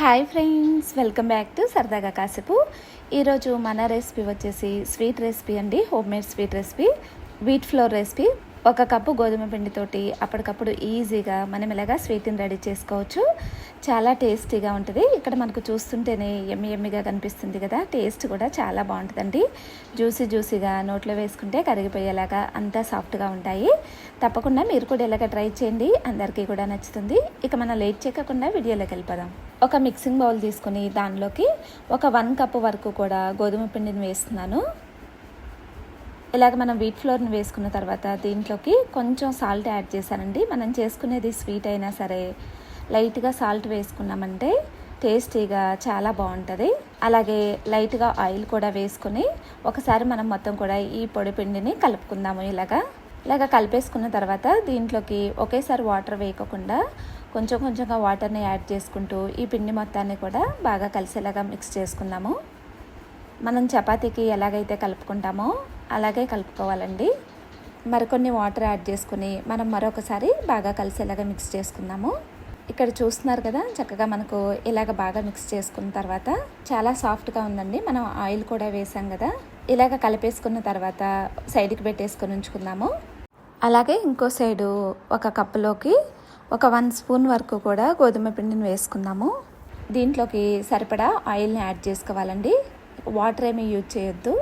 Hi friends welcome back to Saradaga Kasepu ఈరోజు మన recipe వచ్చేసి స్వీట్ రెసిపీ అండి homemade sweet recipe wheat flour recipe ఒక cup గోధుమ పిండితోటి అప్పటికప్పుడు ఈజీగా మనం ఇలాగా స్వీట్ని రెడీ చేసుకోవచ్చు. చాలా టేస్టీగా ఉంటుంది. ఇక్కడ మనకు చూస్తుంటేనే ఎమ్మి ఎమ్మిగా కనిపిస్తుంది కదా. టేస్ట్ కూడా చాలా బాగుంటుందండి. జ్యూసీ జ్యూసీగా నోట్లో వేసుకుంటే కరిగిపోయేలాగా అంతా సాఫ్ట్గా ఉంటాయి. తప్పకుండా మీరు కూడా ఇలాగ ట్రై చేయండి. అందరికీ కూడా నచ్చుతుంది. ఇక మనం లేట్ చేయకుండా వీడియోలోకి వెళ్ళిపోదాం. ఒక మిక్సింగ్ బౌల్ తీసుకొని దానిలోకి ఒక వన్ కప్ వరకు కూడా గోధుమ పిండిని వేస్తున్నాను. ఇలాగ మనం వీట్ ఫ్లోర్ని వేసుకున్న తర్వాత దీంట్లోకి కొంచెం సాల్ట్ యాడ్ చేశానండి. మనం చేసుకునేది స్వీట్ అయినా సరే లైట్గా సాల్ట్ వేసుకున్నామంటే టేస్టీగా చాలా బాగుంటుంది అలాగే లైట్గా ఆయిల్ కూడా వేసుకొని ఒకసారి మనం మొత్తం కూడా ఈ పొడి పిండిని కలుపుకుందాము ఇలాగా. ఇలాగ కలిపేసుకున్న తర్వాత దీంట్లోకి ఒకేసారి వాటర్ వేయకుండా కొంచెం కొంచెంగా వాటర్ని యాడ్ చేసుకుంటూ ఈ పిండి మొత్తాన్ని కూడా బాగా కలిసేలాగా మిక్స్ చేసుకుందాము. మనం చపాతీకి ఎలాగైతే కలుపుకుంటామో అలాగే కలుపుకోవాలండి. మరికొన్ని వాటర్ యాడ్ చేసుకుని మనం మరొకసారి బాగా కలిసేలాగా మిక్స్ చేసుకుందాము. ఇక్కడ చూస్తున్నారు కదా చక్కగా మనకు ఇలాగ బాగా మిక్స్ చేసుకున్న తర్వాత చాలా సాఫ్ట్గా ఉందండి. మనం ఆయిల్ కూడా వేసాం కదా. ఇలాగ కలిపేసుకున్న తర్వాత సైడ్కి పెట్టేసుకొని ఉంచుకుందాము. అలాగే ఇంకో సైడు ఒక కప్పులోకి ఒక వన్ స్పూన్ వరకు కూడా గోధుమ పిండిని వేసుకుందాము. దీంట్లోకి సరిపడా ఆయిల్ని యాడ్ చేసుకోవాలండి. వాటర్ ఏమీ యూజ్ చేయొద్దు.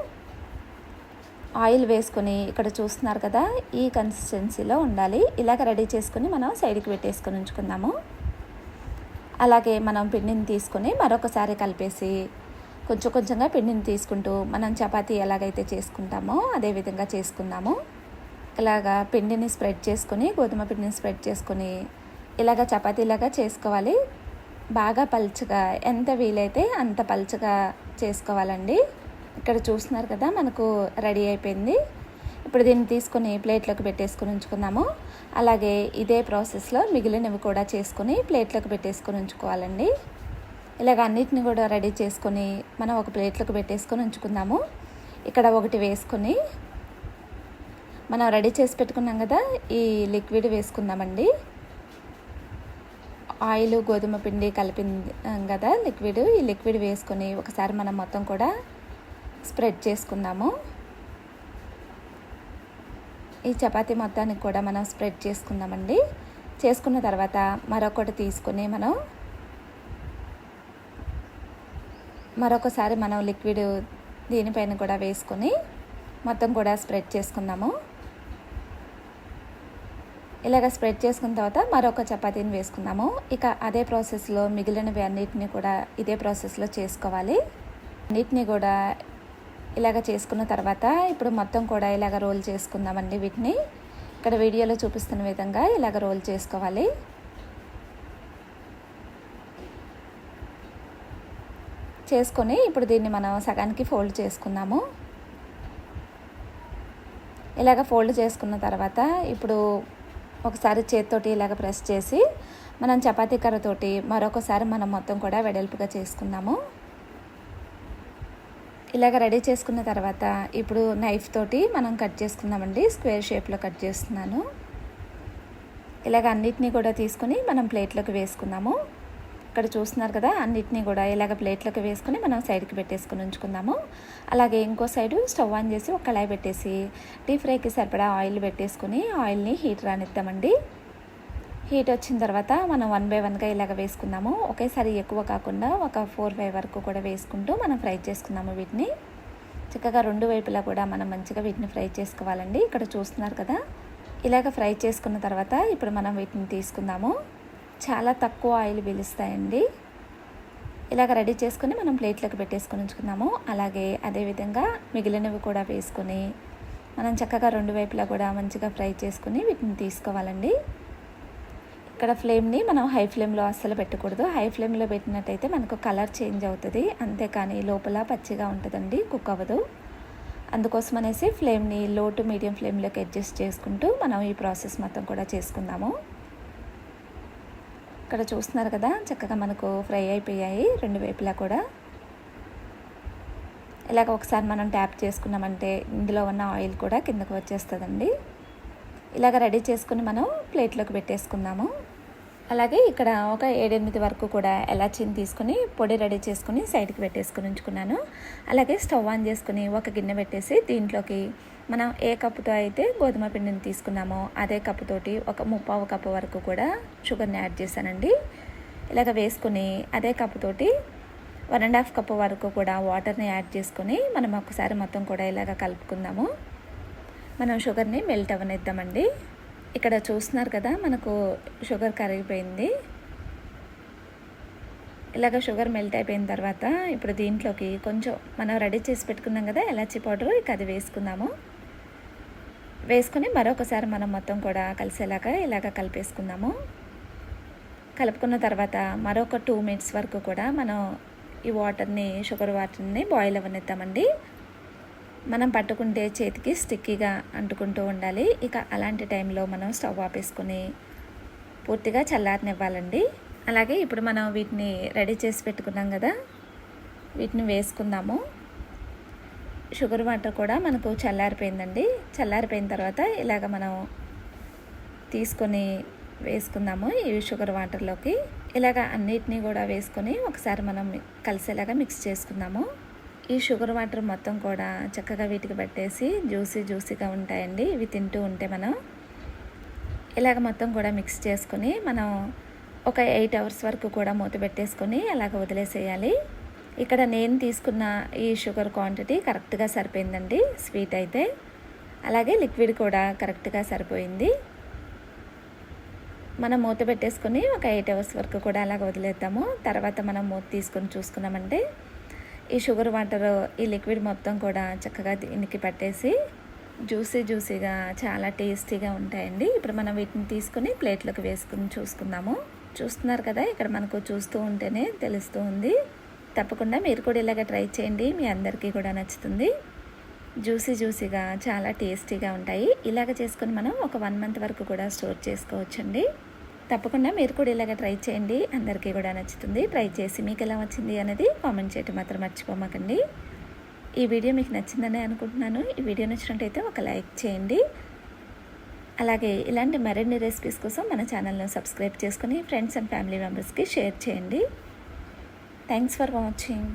ఆయిల్ వేసుకొని ఇక్కడ చూస్తున్నారు కదా ఈ కన్సిస్టెన్సీలో ఉండాలి. ఇలాగ రెడీ చేసుకుని మనం సైడ్కి పెట్టేసుకొని ఉంచుకుందాము. అలాగే మనం పిండిని తీసుకొని మరొకసారి కలిపేసి కొంచెం కొంచెంగా పిండిని తీసుకుంటూ మనం చపాతీ ఎలాగైతే చేసుకుంటామో అదే విధంగా చేసుకుందాము. ఇలాగా పిండిని స్ప్రెడ్ చేసుకొని గోధుమ పిండిని స్ప్రెడ్ చేసుకొని ఇలాగ చపాతీలాగా చేసుకోవాలి. బాగా పలుచగా ఎంత వీలైతే అంత పలుచగా చేసుకోవాలండి. ఇక్కడ చూస్తున్నారు కదా మనకు రెడీ అయిపోయింది. ఇప్పుడు దీన్ని తీసుకొని ప్లేట్లోకి పెట్టేసుకొని ఉంచుకుందాము. అలాగే ఇదే ప్రాసెస్లో మిగిలినవి కూడా చేసుకొని ప్లేట్లోకి పెట్టేసుకొని ఉంచుకోవాలండి. ఇలాగ అన్నిటిని కూడా రెడీ చేసుకొని మనం ఒక ప్లేట్లోకి పెట్టేసుకొని ఉంచుకుందాము. ఇక్కడ ఒకటి వేసుకొని మనం రెడీ చేసి పెట్టుకున్నాం కదా ఈ లిక్విడ్ వేసుకుందామండి. ఆయిల్ గోధుమ పిండి కలిపింది కదా లిక్విడ్. ఈ లిక్విడ్ వేసుకొని ఒకసారి మనం మొత్తం కూడా స్ప్రెడ్ చేసుకుందాము. ఈ చపాతి మొత్తానికి కూడా మనం స్ప్రెడ్ చేసుకుందామండి. చేసుకున్న తర్వాత మరొకటి తీసుకొని మనం మరొకసారి మనం లిక్విడ్ దీనిపైన కూడా వేసుకొని మొత్తం కూడా స్ప్రెడ్ చేసుకుందాము. ఇలాగ స్ప్రెడ్ చేసుకున్న తర్వాత మరొక చపాతీని వేసుకుందాము. ఇక అదే ప్రాసెస్లో మిగిలినవి అన్నిటిని కూడా ఇదే ప్రాసెస్లో చేసుకోవాలి. అన్నిటిని కూడా ఇలాగ చేసుకున్న తర్వాత ఇప్పుడు మొత్తం కూడా ఇలాగ రోల్ చేసుకుందామండి వీటిని. ఇక్కడ వీడియోలో చూపిస్తున్న విధంగా ఇలాగ రోల్ చేసుకోవాలి. చేసుకొని ఇప్పుడు దీన్ని మనం సగానికి ఫోల్డ్ చేసుకుందాము. ఇలాగ ఫోల్డ్ చేసుకున్న తర్వాత ఇప్పుడు ఒకసారి చేతితోటి ఇలాగ ప్రెస్ చేసి మనం చపాతీ కర్రతోటి మరొకసారి మనం మొత్తం కూడా వెడల్పుగా చేసుకుందాము. ఇలాగ రెడీ చేసుకున్న తర్వాత ఇప్పుడు నైఫ్ తోటి మనం కట్ చేసుకుందామండి. స్క్వేర్ షేప్లో కట్ చేస్తున్నాను. ఇలాగ అన్నిటినీ కూడా తీసుకొని మనం ప్లేట్లోకి వేసుకుందాము. ఇక్కడ చూస్తున్నారు కదా అన్నిటినీ కూడా ఇలాగ ప్లేట్లోకి వేసుకుని మనం సైడ్కి పెట్టేసుకుని ఉంచుకుందాము. అలాగే ఇంకో సైడు స్టవ్ ఆన్ చేసి ఒక కళాయి పెట్టేసి డీప్ ఫ్రైకి సరిపడా ఆయిల్ పెట్టేసుకొని ఆయిల్ని హీట్ రానిద్దామండి. హీట్ వచ్చిన తర్వాత మనం వన్ బై వన్గా ఇలాగ వేసుకుందాము. ఒకేసారి ఎక్కువ కాకుండా ఒక ఫోర్ ఫైవ్ వరకు కూడా వేసుకుంటూ మనం ఫ్రై చేసుకుందాము వీటిని. చక్కగా రెండు వైపులా కూడా మనం మంచిగా వీటిని ఫ్రై చేసుకోవాలండి. ఇక్కడ చూస్తున్నారు కదా? ఇలాగ ఫ్రై చేసుకున్న తర్వాత ఇప్పుడు మనం వీటిని తీసుకుందాము. చాలా తక్కువ ఆయిల్ పీలుస్తాయండి. ఇలాగ రెడీ చేసుకుని మనం ప్లేట్లోకి పెట్టేసుకొని ఉంచుకుందాము. అలాగే అదేవిధంగా మిగిలినవి కూడా వేసుకొని మనం చక్కగా రెండు వైపులా కూడా మంచిగా ఫ్రై చేసుకుని వీటిని తీసుకోవాలండి. ఇక్కడ ఫ్లేమ్ని మనం హై ఫ్లేమ్లో అస్సలు పెట్టకూడదు. హై ఫ్లేమ్లో పెట్టినట్టయితే మనకు కలర్ చేంజ్ అవుతుంది. అంతేకాని లోపల పచ్చిగా ఉంటుందండి కుక్ అవ్వదు. అందుకోసం అనేసి ఫ్లేమ్ని లో టు మీడియం ఫ్లేమ్లోకి అడ్జస్ట్ చేసుకుంటూ మనం ఈ ప్రాసెస్ మొత్తం కూడా చేసుకుందాము. ఇక్కడ చూస్తున్నారు కదా చక్కగా మనకు ఫ్రై అయిపోయాయి రెండు వైపులా కూడా. ఇలాగ ఒకసారి మనం ట్యాప్ చేసుకున్నామంటే ఇందులో ఉన్న ఆయిల్ కూడా కిందకు వచ్చేస్తుందండి. ఇలాగ రెడీ చేసుకుని మనం ప్లేట్లోకి పెట్టేసుకుందాము. అలాగే ఇక్కడ ఒక ఏడెనిమిది వరకు కూడా ఎలాచీని తీసుకుని పొడి రెడీ చేసుకుని సైడ్కి పెట్టేసుకుని ఉంచుకున్నాను. అలాగే స్టవ్ ఆన్ చేసుకుని ఒక గిన్నె పెట్టేసి దీంట్లోకి మనం ఏ కప్పుతో అయితే గోధుమ పిండిని తీసుకున్నామో అదే కప్పుతోటి ఒక ముప్పావు కప్పు వరకు కూడా షుగర్ని యాడ్ చేశానండి. ఇలాగ వేసుకుని అదే కప్పుతోటి వన్ అండ్ హాఫ్ కప్పు వరకు కూడా వాటర్ని యాడ్ చేసుకొని మనం ఒకసారి మొత్తం కూడా ఇలాగ కలుపుకుందాము. మనం షుగర్ని మెల్ట్ అవ్వనిద్దామండి. ఇక్కడ చూస్తున్నారు కదా మనకు షుగర్ కరిగిపోయింది. ఇలాగ షుగర్ మెల్ట్ అయిపోయిన తర్వాత ఇప్పుడు దీంట్లోకి కొంచెం మనం రెడీ చేసి పెట్టుకున్నాం కదా ఎలాచీ పౌడర్ ఇక అది వేసుకుందాము. వేసుకొని మరొకసారి మనం మొత్తం కూడా కలిసేలాగా ఇలాగ కలిపేసుకుందాము. కలుపుకున్న తర్వాత మరొక టూ మినిట్స్ వరకు కూడా మనం ఈ వాటర్ని షుగర్ వాటర్ని బాయిల్ అవ్వనిద్దామండి. మనం పట్టుకుంటే చేతికి స్టిక్కీగా అంటుకుంటూ ఉండాలి. ఇక అలాంటి టైంలో మనం స్టవ్ ఆపేసుకుని పూర్తిగా చల్లారనివ్వాలండి. అలాగే ఇప్పుడు మనం వీటిని రెడీ చేసి పెట్టుకున్నాం కదా వీటిని వేసుకుందాము. షుగర్ వాటర్ కూడా మనకు చల్లారిపోయిందండి. చల్లారిపోయిన తర్వాత ఇలాగ మనం తీసుకొని వేసుకుందాము ఈ షుగర్ వాటర్లోకి. ఇలాగ అన్నిటినీ కూడా వేసుకొని ఒకసారి మనం కలిసేలాగా మిక్స్ చేసుకుందాము. ఈ షుగర్ వాటర్ మొత్తం కూడా చక్కగా వీటికి పెట్టేసి జ్యూసీ జ్యూసీగా ఉంటాయండి. ఇవి తింటూ ఉంటే మనం ఇలాగ మొత్తం కూడా మిక్స్ చేసుకొని మనం ఒక ఎయిట్ అవర్స్ వరకు కూడా మూత పెట్టేసుకొని అలాగ వదిలేసేయాలి. ఇక్కడ నేను తీసుకున్న ఈ షుగర్ క్వాంటిటీ కరెక్ట్గా సరిపోయిందండి. స్వీట్ అయితే అలాగే లిక్విడ్ కూడా కరెక్ట్గా సరిపోయింది. మనం మూత పెట్టేసుకొని ఒక ఎయిట్ అవర్స్ వరకు కూడా అలాగ వదిలేద్దాము. తర్వాత మనం మూత తీసుకొని చూసుకున్నామంటే ఈ షుగర్ వాటర్ ఈ లిక్విడ్ మొత్తం కూడా చక్కగా దీనికి పట్టేసి జ్యూసీ జ్యూసీగా చాలా టేస్టీగా ఉంటాయండి. ఇప్పుడు మనం వీటిని తీసుకుని ప్లేట్లోకి వేసుకుని చూసుకుందాము. చూస్తున్నారు కదా ఇక్కడ మనకు చూస్తూ ఉంటేనే తెలుస్తూ ఉంది. తప్పకుండా మీరు కూడా ఇలాగ ట్రై చేయండి మీ అందరికీ కూడా నచ్చుతుంది. జ్యూసీ జ్యూసీగా చాలా టేస్టీగా ఉంటాయి. ఇలాగ చేసుకొని మనం ఒక వన్ మంత్ వరకు కూడా స్టోర్ చేసుకోవచ్చండి. తప్పకుండా మీరు కూడా ఇలాగ ట్రై చేయండి. అందరికీ కూడా నచ్చుతుంది. ట్రై చేసి మీకు ఎలా వచ్చింది అనేది కామెంట్ చేయటం మాత్రం మర్చిపోమాకండి. ఈ వీడియో మీకు నచ్చిందని అనుకుంటున్నాను. ఈ వీడియో నచ్చినట్టయితే ఒక లైక్ చేయండి. అలాగే ఇలాంటి మరిన్ని రెసిపీస్ కోసం మన ఛానల్ను సబ్స్క్రైబ్ చేసుకుని ఫ్రెండ్స్ అండ్ ఫ్యామిలీ మెంబర్స్కి షేర్ చేయండి. Thanks for watching.